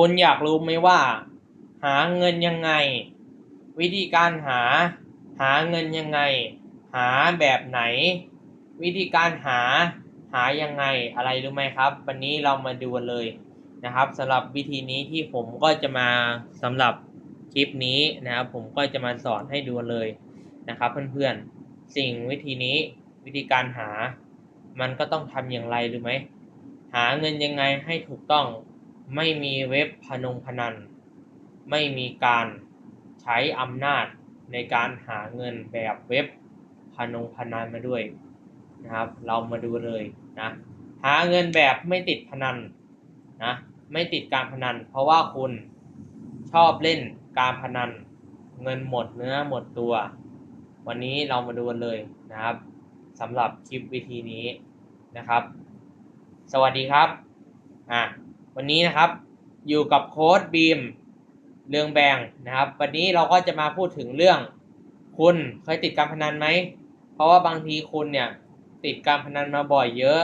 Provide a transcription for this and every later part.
คุณอยากรู้ไหมว่า หาเงินยังไง วิธีการหา หาเงินยังไง หาแบบไหน วิธีการหาหายังไงอะไรรู้ไหมครับ วันนี้เรามาดูเลยนะครับสำหรับวิธีนี้ที่ผมก็จะมาสำหรับคลิปนี้นะครับ ผมก็จะมาสอนให้ดูเลยนะครับเพื่อนๆสิ่งวิธีนี้วิธีการหา มันก็ต้องทำอย่างไรรู้ไหมหาเงินยังไงให้ถูกต้อง ไม่มีเว็บพนงพนัน ไม่มีการใช้อำนาจในการหาเงินแบบเว็บพนงพนันมาด้วยนะครับ เรามาดูเลยนะหาเงินแบบไม่ติดพนันนะไม่ติดการพนัน เพราะว่าคุณชอบเล่นการพนัน เงินหมดเนื้อหมดตัว วันนี้เรามาดูกันเลยนะครับสำหรับคลิปวิธีนี้นะครับ สวัสดีครับอะ วันนี้นะครับอยู่กับโค้ดบีมเรื่องแบงนะครับ วันนี้เราก็จะมาพูดถึงเรื่อง คุณเคยติดการพนันไหม เพราะว่าบางทีคุณเนี่ยติดการพนันมาบ่อยเยอะ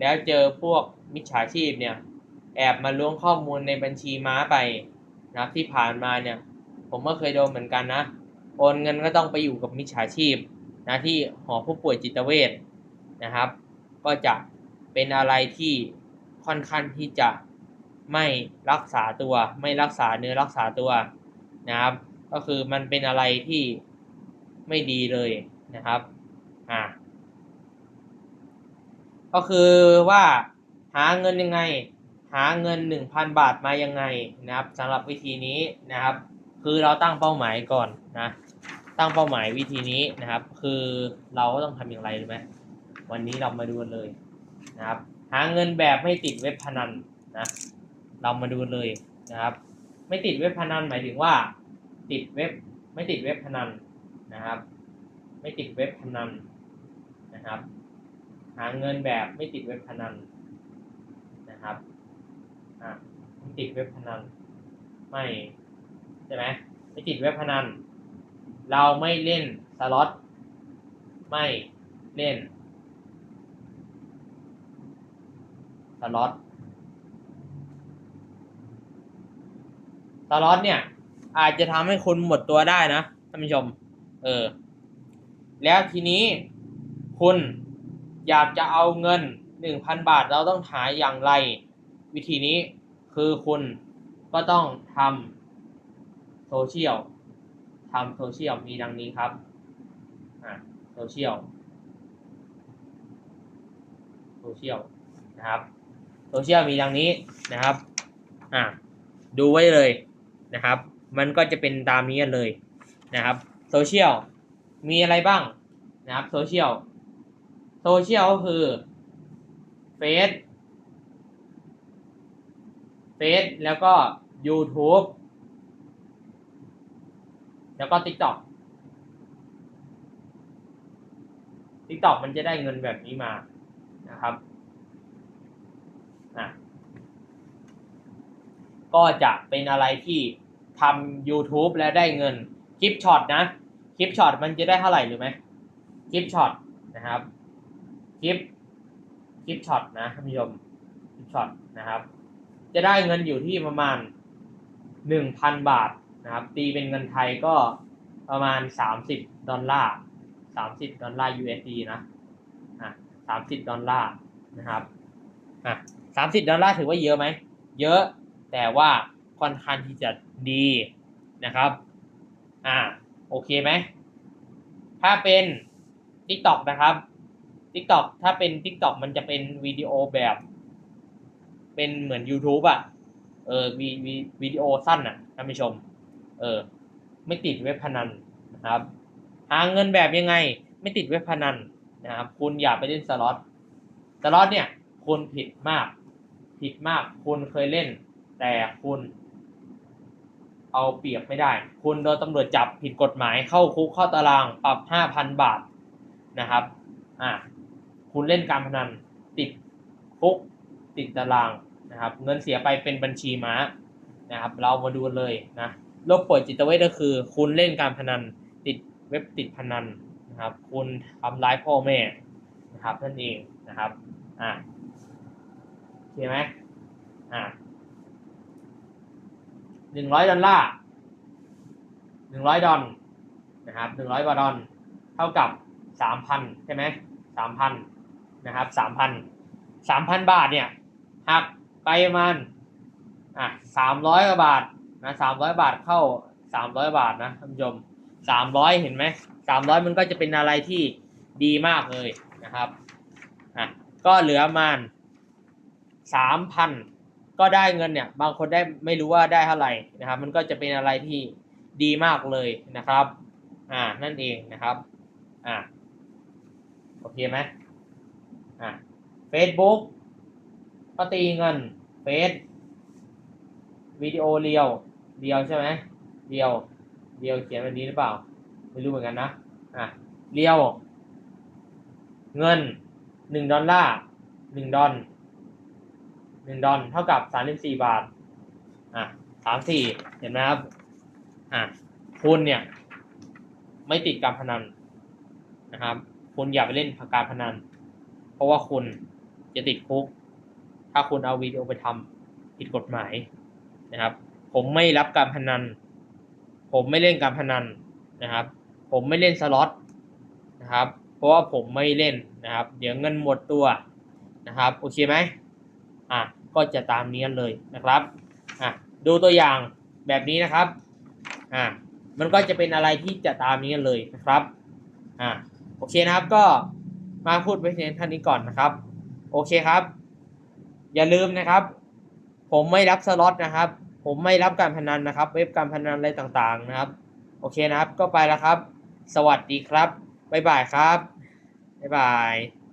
แล้วเจอพวกมิจฉาชีพเนี่ยแอบมาล้วงข้อมูลในบัญชีม้าไปนะครับที่ผ่านมาเนี่ยผมก็เคยโดนเหมือนกันนะ โอนเงินก็ต้องไปอยู่กับมิจฉาชีพนะที่หอผู้ป่วยจิตเวชนะครับ ก็จะเป็นอะไรที่ค่อนข้างที่จะ ไม่รักษาตัว ไม่รักษาเนื้อรักษาตัวนะครับ ก็คือมันเป็นอะไรที่ไม่ดีเลยนะครับอ่าก็คือว่าหาเงินยังไง หาเงิน 1,000 บาทมายังไงนะครับสำหรับวิธีนี้นะครับ คือเราตั้งเป้าหมายก่อนนะตั้งเป้าหมายวิธีนี้นะครับ คือเราก็ต้องทำอย่างไรรู้ไหมวันนี้เรามาดูเลยนะครับ หาเงินแบบไม่ติดเว็บพนันนะ เรามาดูเลยนะครับ ไม่ติดเว็บพนันหมายถึงว่า ติดเว็บไม่ติดเว็บพนันนะครับ ไม่ติดเว็บพนันนะครับ หาเงินแบบไม่ติดเว็บพนันนะครับอะไม่ติดเว็บพนันไม่ใช่ไหมไม่ติดเว็บพนัน เราไม่เล่นสล็อตไม่เล่นสล็อต สล็อตเนี่ย อาจจะทำให้คุณหมดตัวได้นะท่านผู้ชม เออ แล้วทีนี้คุณอยากจะเอาเงินหนึ่งพันบาทเราต้องหาอย่างไร วิธีนี้คือคุณก็ต้องทำโซเชียลทำโซเชียลมีดังนี้ครับอ่าโซเชียลโซเชียลนะครับโซเชียลมีดังนี้นะครับอ่าดูไว้เลย นะครับ มันก็จะเป็นตามนี้กันเลยนะครับโซเชียลมีอะไรบ้างนะครับโซเชียลโซเชียลก็คือเฟซเฟซแล้วก็ YouTube แล้วก็ TikTok TikTok มันจะได้เงินแบบนี้มานะครับอะ ก็จะเป็นอะไรที่ทำ YouTube แล้วได้เงินคลิปช็อตนะคลิปช็อตมันจะได้เท่าไหร่หรู้ไหมคลิปช็อตนะครับคลิปคลิปช็อตนะท่านผู้ชมคลิปช็อตนะครับ จะได้เงินอยู่ที่ประมาณหนึ่งพันบาทนะครับ ตีเป็นเงินไทยก็ประมาณสามสิบดอลลาร์สามสิบดอลลาร์ USD นะอะสามสิบดอลลาร์นะครับอะสามสิบดอลลาร์ถือว่าเยอะไหม เยอะ แต่ว่าค่อนข้างที่จะดีนะครับ อ่า โอเคไหม ถ้าเป็น TikTok นะครับ TikTok ถ้าเป็น TikTok มันจะเป็นวิดีโอแบบ เป็นเหมือน YouTube อะ เออวีวีวิดีโอสั้นอะท่านผู้ชม เออ ไม่ติดเว็บพนันนะครับ หาเงินแบบยังไง ไม่ติดเว็บพนันนะครับ คุณอย่าไปเล่นสล็อต สล็อตเนี่ยคุณผิดมาก ผิดมาก คุณเคยเล่น แต่คุณเอาเปรียบไม่ได้ คุณโดนตำรวจจับผิดกฎหมายเข้าคุกเข้าตารางปรับห้าพันบาทนะครับอ่าคุณเล่นการพนันติดคุกติดตารางนะครับ เงินเสียไปเป็นบัญชีม้านะครับ เรามาดูเลยนะโรคป่วยจิตเวชก็คือ คุณเล่นการพนันติดเว็บติดพนันนะครับ คุณทำร้ายพ่อแม่นะครับนั่นเองนะครับอ่าโอเคไหมอ่า หนึ่งร้อยดอลลาร์หนึ่งร้อยดอลนะครับหนึ่งร้อยบาทดอลเท่ากับสามพันใช่ไหมสามพันนะครับสามพันสามพันบาทเนี่ยหักไปประมาณอะสามร้อยกว่าบาทนะสามร้อยบาทเข้าสามร้อยบาทนะท่านผู้ชมสามร้อยเห็นไหมสามร้อยมันก็จะเป็นอะไรที่ดีมากเลยนะครับอะก็เหลือประมาณสามพัน ก็ได้เงินเนี่ยบางคนได้ไม่รู้ว่าได้เท่าไหร่นะครับ มันก็จะเป็นอะไรที่ดีมากเลยนะครับอ่านั่นเองนะครับอ่าโอเคไหมอ่า Facebook ก็ตีเงินเฟซวิดีโอเรียวเรียวใช่ไหมเรียวเรียวเขียนแบบนี้หรือเปล่า ไม่รู้เหมือนกันนะอะเรียว เงินหนึ่งดอลลาร์หนึ่งดอล หนึ่งดอลเท่ากับสามสิบสี่บาท อะสามสี่เห็นไหมครับ อะคุณเนี่ย ไม่ติดการพนันนะครับ คุณอย่าไปเล่นการพนัน เพราะว่าคุณจะติดคุก ถ้าคุณเอาวิดีโอไปทำผิดกฎหมายนะครับ ผมไม่รับการพนัน ผมไม่เล่นการพนันนะครับ ผมไม่เล่นสล็อตนะครับ เพราะว่าผมไม่เล่นนะครับ เดี๋ยวเงินหมดตัวนะครับ โอเคไหม อะก็จะตามนี้เลยนะครับอะดูตัวอย่างแบบนี้นะครับอะมันก็จะเป็นอะไรที่จะตามนี้เลยนะครับอะโอเคนะครับก็มาพูดไปเพียงเท่านี้ก่อนนะครับ โอเคครับ อย่าลืมนะครับ ผมไม่รับสล็อตนะครับ ผมไม่รับการพนันนะครับ เว็บการพนันอะไรต่างๆนะครับ โอเคนะครับก็ไปแล้วครับ สวัสดีครับบ๊ายบายครับบ๊ายบาย